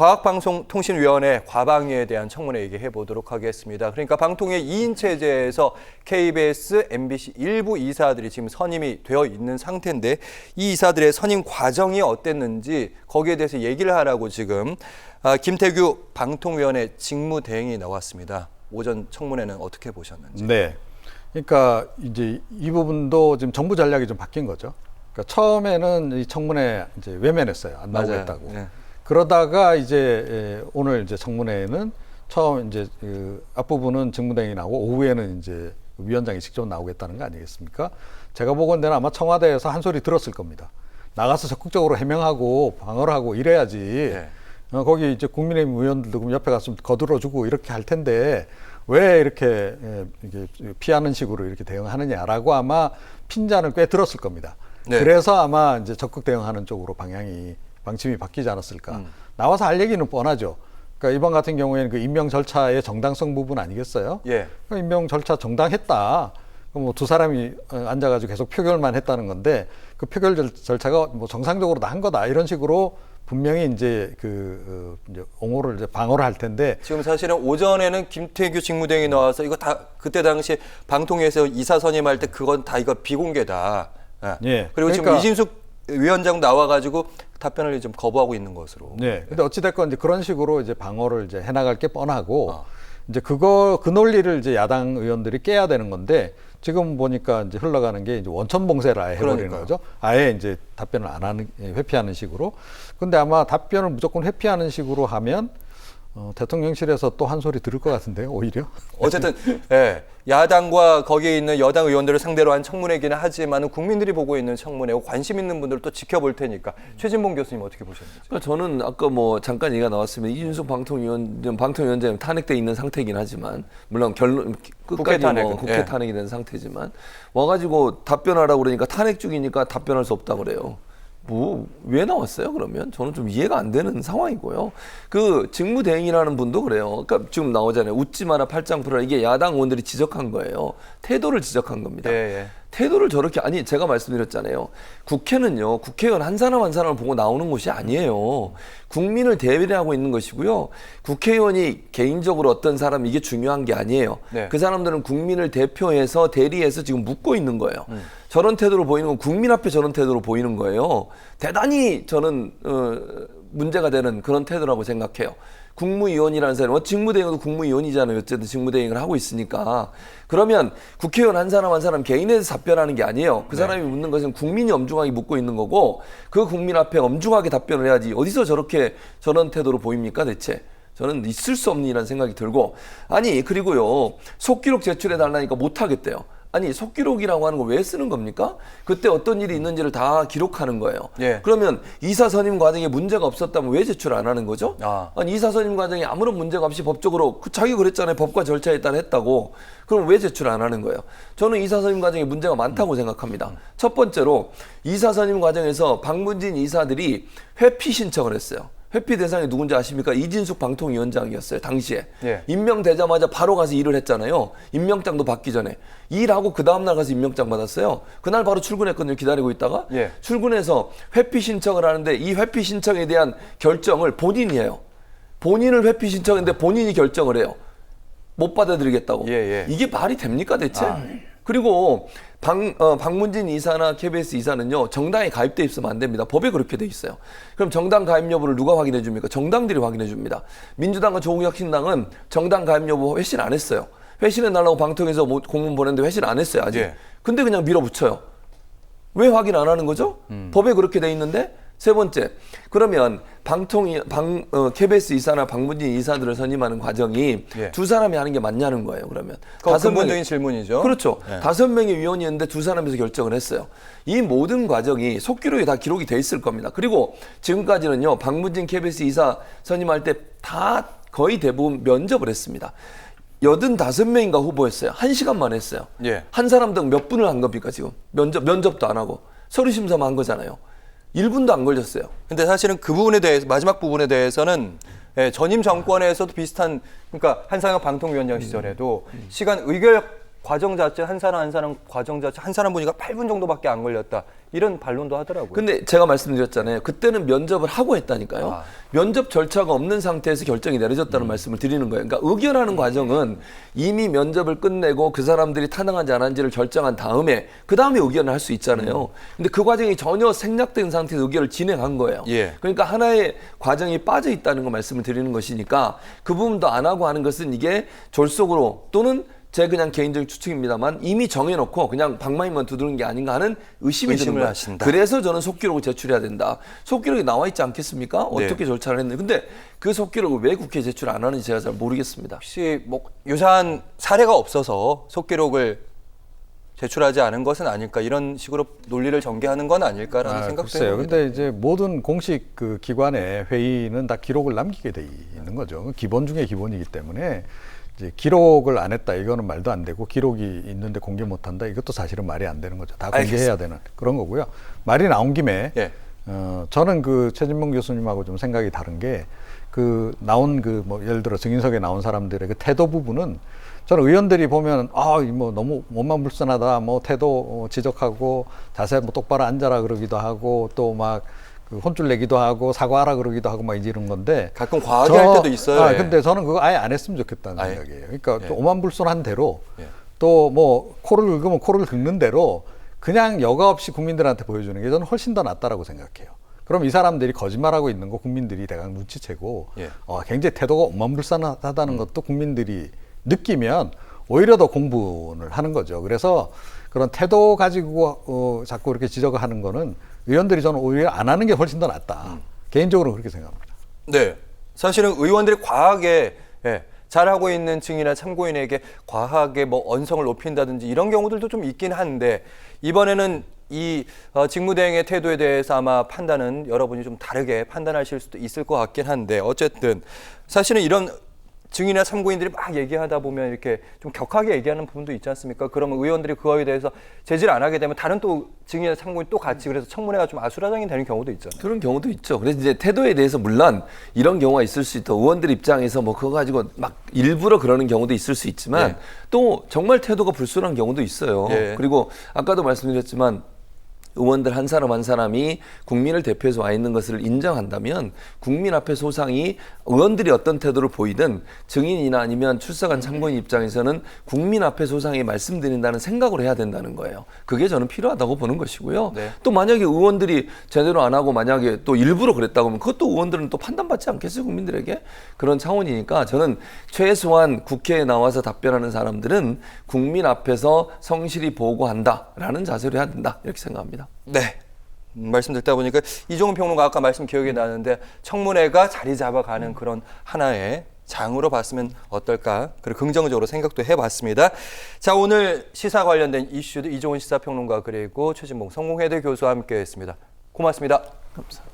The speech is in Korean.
과학방송통신위원회 과방위에 대한 청문회 얘기해 보도록 하겠습니다. 그러니까 방통위 2인 체제에서 KBS, MBC 일부 이사들이 지금 선임이 되어 있는 상태인데 이 이사들의 선임 과정이 어땠는지 거기에 대해서 얘기를 하라고 지금 아, 김태규 방통위원회 직무대행이 나왔습니다. 오전 청문회는 어떻게 보셨는지. 네. 그러니까 이제 이 부분도 지금 정부 전략이 좀 바뀐 거죠. 그러니까 처음에는 이 청문회 이제 외면했어요. 안 나오겠다고. 네. 그러다가 이제 예, 오늘 이제 청문회에는 처음 이제 그 앞부분은 직무대행이 나오고 오후에는 이제 위원장이 직접 나오겠다는 거 아니겠습니까? 제가 보건대는 아마 청와대에서 한 소리 들었을 겁니다. 나가서 적극적으로 해명하고 방어를 하고 이래야지. 네. 어, 거기 이제 국민의힘 의원들도 그럼 옆에 갔으면 거들어주고 이렇게 할 텐데 왜 이렇게 예, 이게 피하는 식으로 이렇게 대응하느냐라고 아마 핀잔을 꽤 들었을 겁니다. 네. 그래서 아마 이제 적극 대응하는 쪽으로 방향이 방침이 바뀌지 않았을까. 음. 나와서 할 얘기는 뻔하죠. 그러니까 이번 같은 경우에는 그 임명 절차의 정당성 부분 아니겠어요? 예. 그 임명 절차 정당했다. 뭐두 사람이 어, 앉아가지고 계속 표결만 했다는 건데 그 표결 절- 절차가 뭐 정상적으로 다 한 거다 이런 식으로 분명히 이제 그 어, 이제 옹호를 이제 방어를 할 텐데 지금 사실은 오전에는 김태규 직무대행이 나와서 이거 다 그때 당시 방통위에서 이사 선임할 때 그건 다 이거 비공개다. 예. 예. 그리고 지금 그러니까- 이진숙 위원장 나와가지고 답변을 좀 거부하고 있는 것으로. 네. 근데 어찌됐건 이제 그런 식으로 이제 방어를 이제 해나갈 게 뻔하고 아. 이제 그거 그 논리를 이제 야당 의원들이 깨야 되는 건데 지금 보니까 이제 흘러가는 게 이제 원천 봉쇄를 아예 해버리는 그러니까요. 거죠. 아예 이제 답변을 안 하는 예, 회피하는 식으로. 근데 아마 답변을 무조건 회피하는 식으로 하면 어, 대통령실에서 또 한 소리 들을 것 같은데요. 오히려. 어쨌든 예, 야당과 거기에 있는 여당 의원들을 상대로 한 청문회기는 하지만 국민들이 보고 있는 청문회고 관심 있는 분들 또 지켜볼 테니까 최진봉 교수님 어떻게 보셨는지. 그러니까 저는 아까 뭐 잠깐 얘기가 나왔으면 이준석 방통위원 방통위원장은 탄핵돼 있는 상태이긴 하지만 물론 결론 국회 끝까지 탄핵은, 뭐 국회 예. 탄핵이 된 상태지만 와가지고 답변하라 고 그러니까 탄핵 중이니까 답변할 수 없다 그래요. 뭐 왜 나왔어요 그러면 저는 좀 이해가 안 되는 상황이고요. 그 직무대행이라는 분도 그래요. 그러니까 지금 나오잖아요. 웃지 마라 팔짱 풀어라 이게 야당 의원들이 지적한 거예요. 태도를 지적한 겁니다. 예, 예. 태도를 저렇게 아니 제가 말씀드렸잖아요. 국회는요. 국회의원 한 사람 한 사람을 보고 나오는 곳이 아니에요. 국민을 대변하고 있는 것이고요. 국회의원이 개인적으로 어떤 사람 이게 중요한 게 아니에요. 네. 그 사람들은 국민을 대표해서 대리해서 지금 묻고 있는 거예요. 저런 태도로 보이는 건 국민 앞에 저런 태도로 보이는 거예요. 대단히 저는 어, 문제가 되는 그런 태도라고 생각해요. 국무위원이라는 사람이 뭐 직무대행도 국무위원이잖아요. 어쨌든 직무대행을 하고 있으니까 그러면 국회의원 한 사람 한 사람 개인에서 답변하는 게 아니에요. 그 사람이 묻는 것은 국민이 엄중하게 묻고 있는 거고 그 국민 앞에 엄중하게 답변을 해야지 어디서 저렇게 저런 태도로 보입니까 대체? 저는 있을 수 없는 이라는 생각이 들고 아니 그리고요 속기록 제출해 달라니까 못 하겠대요. 아니 속기록이라고 하는 거 왜 쓰는 겁니까? 그때 어떤 일이 있는지를 다 기록하는 거예요. 예. 그러면 이사 선임 과정에 문제가 없었다면 왜 제출 안 하는 거죠? 아. 아니 이사 선임 과정에 아무런 문제가 없이 법적으로 그 자기 그랬잖아요. 법과 절차에 따라 했다고. 그럼 왜 제출 안 하는 거예요? 저는 이사 선임 과정에 문제가 많다고 생각합니다. 첫 번째로 이사 선임 과정에서 박문진 이사들이 회피 신청을 했어요. 회피 대상이 누군지 아십니까? 이진숙 방통위원장이었어요. 당시에. 예. 임명되자마자 바로 가서 일을 했잖아요. 임명장도 받기 전에. 일하고 그 다음 날 가서 임명장 받았어요. 그날 바로 출근했거든요. 기다리고 있다가. 예. 출근해서 회피 신청을 하는데 이 회피 신청에 대한 결정을 본인이 해요. 본인을 회피 신청했는데 본인이 결정을 해요. 못 받아들이겠다고. 예, 예. 이게 말이 됩니까 대체? 그리고 방, 어, 박문진 이사나 KBS 이사는요 정당에 가입돼 있으면 안 됩니다. 법에 그렇게 돼 있어요. 그럼 정당 가입 여부를 누가 확인해 줍니까? 정당들이 확인해 줍니다. 민주당과 조국혁 신당은 정당 가입 여부 회신 안 했어요. 회신해 달라고 방통에서 뭐 공문 보냈는데 회신 안 했어요 아직. 예. 근데 그냥 밀어붙여요. 왜 확인 안 하는 거죠? 법에 그렇게 돼 있는데 세 번째 그러면 방통위 방 어, KBS 이사나 박문진 이사들을 선임하는 과정이 예. 두 사람이 하는 게 맞냐는 거예요. 그러면 다섯 명이- 근본적인 질문이죠. 그렇죠. 예. 다섯 명의 위원이었는데 두 사람에서 결정을 했어요. 이 모든 과정이 속기록에 다 기록이 돼 있을 겁니다. 그리고 지금까지는요, 박문진 KBS 이사 선임할 때 다 거의 대부분 면접을 했습니다. 여든 다섯 명인가 후보였어요. 한 시간만 했어요. 예. 한 사람당 몇 분을 한 겁니까, 지금? 면접, 면접도 안 하고. 서류 심사만 한 거잖아요. 1분도 안 걸렸어요. 근데 사실은 그 부분에 대해서 마지막 부분에 대해서는 예, 전임 정권에서도 비슷한 그러니까 한상혁 방통위원장 시절에도 시간 의결 과정 자체 한 사람 한 사람 과정 자체 한 사람 보니까 8분 정도밖에 안 걸렸다. 이런 반론도 하더라고요. 근데 제가 말씀드렸잖아요. 그때는 면접을 하고 했다니까요. 아. 면접 절차가 없는 상태에서 결정이 내려졌다는 말씀을 드리는 거예요. 그러니까 의결하는 과정은 이미 면접을 끝내고 그 사람들이 타당한지 안 한지를 결정한 다음에 그 다음에 의견을 할 수 있잖아요. 근데 그 과정이 전혀 생략된 상태에서 의결을 진행한 거예요. 예. 그러니까 하나의 과정이 빠져 있다는 거 말씀을 드리는 것이니까 그 부분도 안 하고 하는 것은 이게 졸속으로 또는 제 그냥 개인적인 추측입니다만 이미 정해놓고 그냥 방망이만 두드는 게 아닌가 하는 의심이 드는 의심을 거예요. 하신다. 그래서 저는 속기록을 제출해야 된다. 속기록이 나와 있지 않겠습니까? 네. 어떻게 절차를 했는데 근데 그 속기록을 왜 국회에 제출 안 하는지 제가 잘 모르겠습니다. 혹시 뭐 유사한 사례가 없어서 속기록을 제출하지 않은 것은 아닐까 이런 식으로 논리를 전개하는 건 아닐까라는 아, 생각도 글쎄요. 해봅니다. 근데 이제 모든 공식 그 기관의 회의는 다 기록을 남기게 돼 있는 거죠. 그 기본 중에 기본이기 때문에 기록을 안 했다 이거는 말도 안 되고 기록이 있는데 공개 못 한다 이것도 사실은 말이 안 되는 거죠. 다 공개해야 알겠습니다. 되는 그런 거고요. 말이 나온 김에 예. 어, 저는 그 최진봉 교수님하고 좀 생각이 다른 게 그 나온 그 뭐 예를 들어 증인석에 나온 사람들의 그 태도 부분은 저는 의원들이 보면 아뭐 너무 몸만 불순하다 뭐 태도 어, 지적하고 자세 뭐 똑바로 앉아라 그러기도 하고 또막그 혼쭐 내기도 하고 사과하라 그러기도 하고 막 이런 건데 가끔 과하게 할 때도 있어요. 아, 예. 근데 저는 그거 아예 안 했으면 좋겠다는 아예. 생각이에요. 그러니까 예. 또 오만불순한 대로 예. 또뭐 코를 긁으면 코를 긁는 대로 그냥 여과 없이 국민들한테 보여주는 게 저는 훨씬 더 낫다라고 생각해요. 그럼 이 사람들이 거짓말하고 있는 거 국민들이 대강 눈치채고 예. 어, 굉장히 태도가 오만불순하다는 것도 국민들이 느끼면 오히려 더 공분을 하는 거죠. 그래서 그런 태도 가지고 어, 자꾸 이렇게 지적을 하는 거는 의원들이 저는 오히려 안 하는 게 훨씬 더 낫다. 개인적으로 그렇게 생각합니다. 네. 사실은 의원들이 과하게 예, 잘하고 있는 증인이나 참고인에게 과하게 뭐 언성을 높인다든지 이런 경우들도 좀 있긴 한데 이번에는 이 어, 직무대행의 태도에 대해서 아마 판단은 여러분이 좀 다르게 판단하실 수도 있을 것 같긴 한데 어쨌든 사실은 이런 증인이나 참고인들이 막 얘기하다 보면 이렇게 좀 격하게 얘기하는 부분도 있지 않습니까? 그러면 의원들이 그거에 대해서 제지를 안 하게 되면 다른 또 증인이나 참고인 또 같이 그래서 청문회가 좀 아수라장이 되는 경우도 있잖아요. 그런 경우도 있죠. 그래서 이제 태도에 대해서 물론 이런 경우가 있을 수 있다. 의원들 입장에서 뭐 그거 가지고 막 일부러 그러는 경우도 있을 수 있지만 네. 또 정말 태도가 불순한 경우도 있어요. 예. 그리고 아까도 말씀드렸지만 의원들 한 사람 한 사람이 국민을 대표해서 와 있는 것을 인정한다면 국민 앞에 소상이 의원들이 어떤 태도를 보이든 증인이나 아니면 출석한 참고인 입장에서는 국민 앞에 소상히 말씀드린다는 생각을 해야 된다는 거예요. 그게 저는 필요하다고 보는 것이고요. 네. 또 만약에 의원들이 제대로 안 하고 만약에 또 일부러 그랬다고 하면 그것도 의원들은 또 판단받지 않겠어요 국민들에게 그런 차원이니까 저는 최소한 국회에 나와서 답변하는 사람들은 국민 앞에서 성실히 보고한다라는 자세로 해야 된다 이렇게 생각합니다. 네. 음, 말씀 듣다 보니까 이종훈 평론가 아까 말씀 기억이 나는데 청문회가 자리 잡아가는 그런 하나의 장으로 봤으면 어떨까 그리고 긍정적으로 생각도 해봤습니다. 자 오늘 시사 관련된 이슈도 이종훈 시사평론가 그리고 최진봉 성공회대 교수와 함께했습니다. 고맙습니다. 감사합니다.